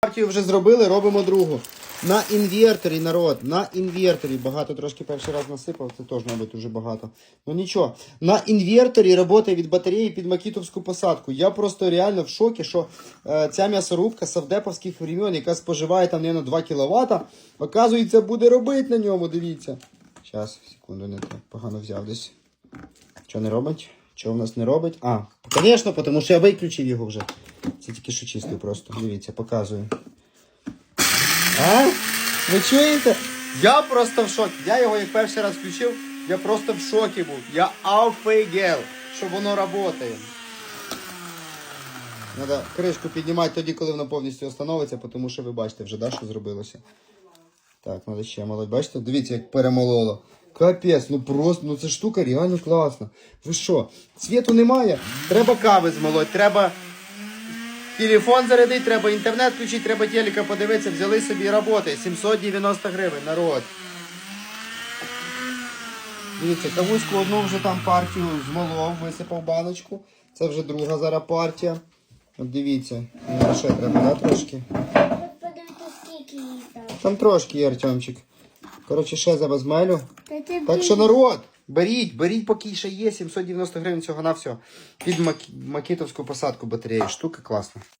Партію вже зробили, робимо другу. На інверторі, народ, на інверторі. Багато трошки перший раз насипав, це теж, мабуть, дуже багато. Ну нічого. На інверторі робота від батареї під макітовську посадку. Я просто реально в шокі, що е, ця м'ясорубка савдеповських времен, яка споживає там, мабуть, 2 кВт, оказується, буде робити на ньому, дивіться. Зараз, секунду, не так погано взяв десь. Що не робить? Що в нас не робить? А, звісно, тому що я виключив його вже. Це тільки що чистив просто. Дивіться, показую. А? Ви чуєте? Я просто в шокі. Я його як перший раз включив, я просто в шокі був. Я офігел, що воно працює. Треба кришку піднімати тоді, коли воно повністю остановиться, тому що ви бачите вже, да, що зробилося. Так, треба ще молоть. Бачите? Дивіться, як перемололо. Капець, ну просто, ну ця штука реально класна. Ви що? Світу немає? Треба кави змолоть, треба телефон зарядити, треба інтернет включити, треба телека подивитися, взяли собі роботи. 790 гривень, народ. Дивіться, кавуську одну вже там партію змолов, висипав баночку. Це вже друга зараз партія. От дивіться, ну, ще треба, да, трошки? Там. Трошки є, Артемчик. Коротше, ще забазмелю. Та ти Так що народ, беріть, беріть, поки ще є 790 гривень цього на все. Під мак... макітовську посадку батареї. Штука класна.